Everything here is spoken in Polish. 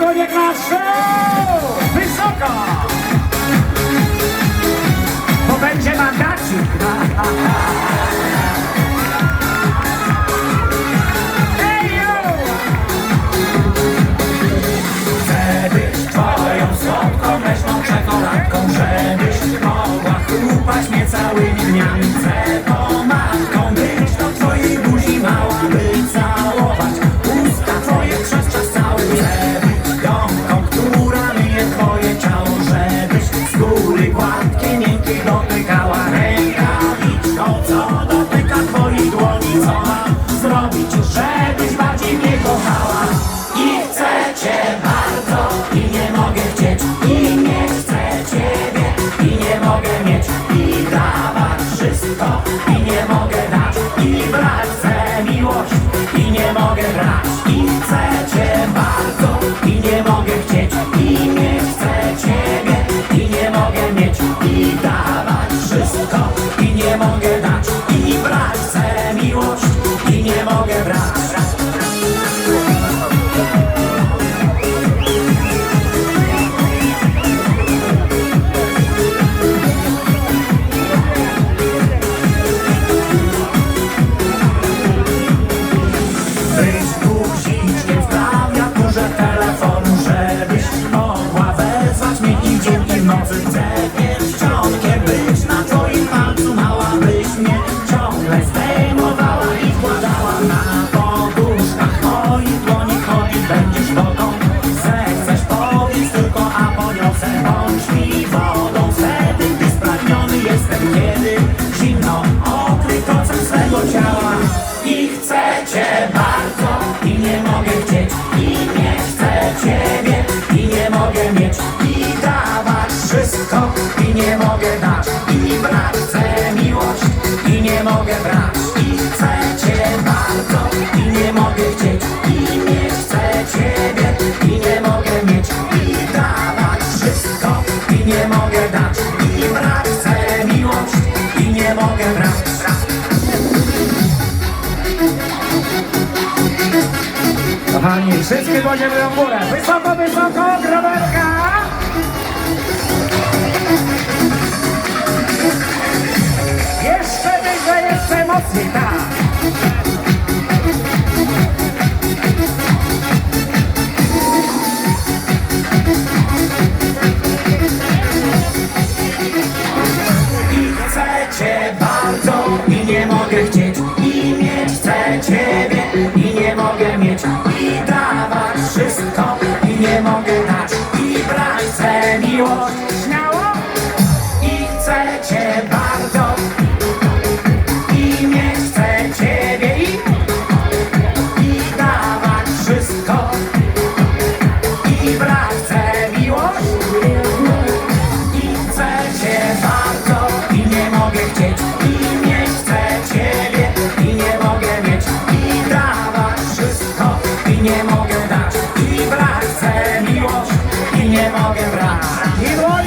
chegou de. Nie mogę dać I brać chcę miłość i nie mogę brać. Być guziczkiem w Bądź mi wodą wtedy, gdy jestem Kiedy zimno okryto cel swego ciała. I chcę cię bardzo i nie mogę chcieć I nie chcę ciebie i nie mogę mieć I dawać wszystko i nie mogę dać I brać Kochani, wszystkie dłonie w górę. Wysoko, wysoko, graberka! Jeszcze wyżej, jeszcze mocniej, tak! I chcę cię bardzo i nie mogę chcieć I mieć chcę ciebie chcę miłość Śmiało! I chcę cię bardzo I mieć chcę ciebie i I dawać wszystko I brać chcę miłość nie mogę brać.